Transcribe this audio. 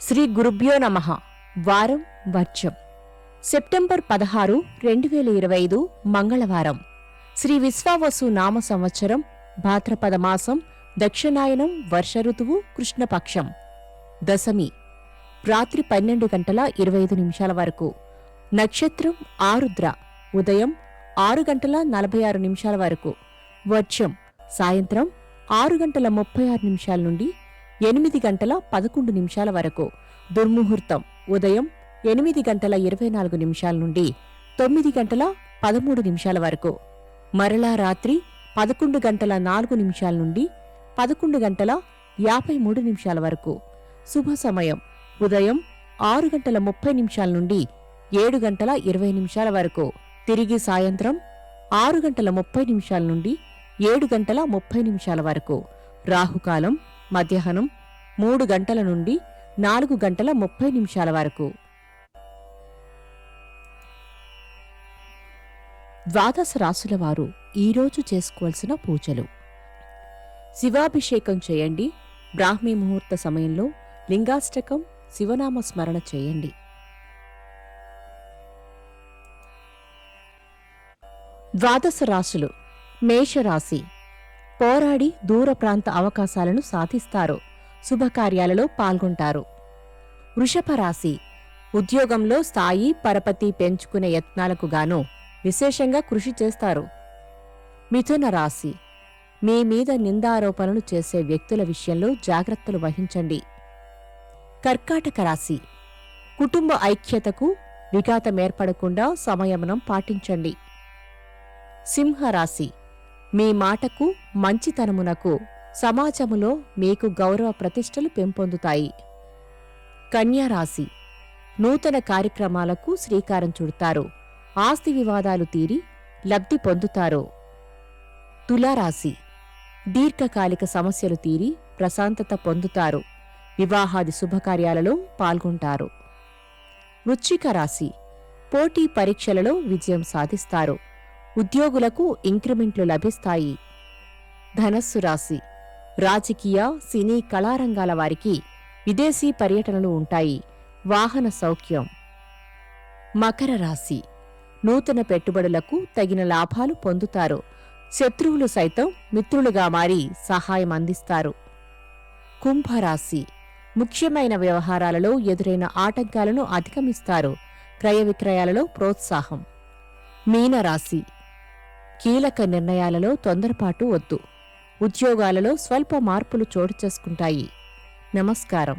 శ్రీ గురుభ్యో నమ. వారం వర్జం సెప్టెంబర్ పదహారు రెండు వేల ఇరవై ఐదు మంగళవారం. శ్రీ విశ్వావసు నామ సంవత్సరం భాద్రపద మాసం దక్షిణాయనం వర్ష ఋతువు కృష్ణపక్షం. దశమి రాత్రి పన్నెండు గంటల ఇరవై ఐదు నిమిషాల వరకు. నక్షత్రం ఆరుద్ర. ఉదయం ఆరు గంటల నలభై ఆరు నిమిషాల వరకు. వర్షం సాయంత్రం ఆరు గంటల ముప్పై ఆరు నిమిషాల నుండి ఎనిమిది గంటల పదకొండు నిమిషాల వరకు. దుర్ముహూర్తం. ఉదయం ఎనిమిది గంటల ఇరవై నాలుగు నిమిషాల నుండి తొమ్మిది గంటల పదమూడు నిమిషాల వరకు. మరలా రాత్రి పదకొండు గంటల నాలుగు నిమిషాల నుండి పదకొండు గంటల యాభై మూడు నిమిషాల వరకు. శుభ సమయం. ఉదయం ఆరు గంటల ముప్పై నిమిషాల నుండి ఏడు గంటల ఇరవై నిమిషాల వరకు. తిరిగి సాయంత్రం ఆరు గంటల ముప్పై నిమిషాల నుండి ఏడు గంటల ముప్పై నిమిషాల వరకు. రాహుకాలం. మధ్యాహ్నం మూడు గంటల నుండి నాలుగు గంటల ముప్పై నిమిషాల వరకు. ద్వాదశ రాసుల వారు ఈరోజు చేసుకోవాల్సిన పూజలు. శివాభిషేకం చేయండి. బ్రాహ్మీ ముహూర్త సమయంలో లింగాష్టకం శివనామ స్మరణ చేయండి. ద్వాదశ రాశులు మేషరాశి పోరాడి దూర ప్రాంత అవకాశాలను సాధిస్తారు. శుభకార్యాలలో పాల్గొంటారు. వృషభ రాశి. ఉద్యోగంలో స్థాయి పరపతి పెంచుకునే యత్నాలకు గాను విశేషంగా కృషి చేస్తారు. మిథున రాశి. మీ మీద నిందారోపణలు చేసే వ్యక్తుల విషయంలో జాగ్రత్తలు వహించండి. కర్కాటక రాశి. కుటుంబ ఐక్యతకు విఘాతమేర్పడకుండా సంయమనం పాటించండి. సింహరాశి. మీ మాటకు మంచితనమునకు సమాజములో మీకు గౌరవ ప్రతిష్టలు పెంపొందుతాయి. కన్యారాశి నూతన కార్యక్రమాలకు శ్రీకారం చుడతారు. ఆస్తి వివాదాలు తీరి లబ్ధి పొందుతారు. తులారాశి. దీర్ఘకాలిక సమస్యలు తీరి ప్రశాంతత పొందుతారు. వివాహాది శుభకార్యాలలో పాల్గొంటారు. వృశ్చిక రాశి. పోటీ పరీక్షలలో విజయం సాధిస్తారు. ఉద్యోగులకు ఇంక్రిమెంట్లు లభిస్తాయి. ధనస్సు రాశి. రాజకీయ సినీ కళారంగాల వారికి విదేశీ పర్యటనలు ఉంటాయి. వాహన సౌఖ్యం. మకర రాశి. నూతన పెట్టుబడులకు తగిన లాభాలు పొందుతారు. శత్రువులు సైతం మిత్రులుగా మారి సహాయం అందిస్తారు. కుంభరాశి. ముఖ్యమైన వ్యవహారాలలో ఎదురైన ఆటంకాలను అధిగమిస్తారు. క్రయ విక్రయాలలో ప్రోత్సాహం. మీనరాశి. కీలక నిర్ణయాలలో తొందరపాటు వద్దు. ఉద్యోగాలలో స్వల్ప మార్పులు చోటు చేసుకుంటాయి. నమస్కారం.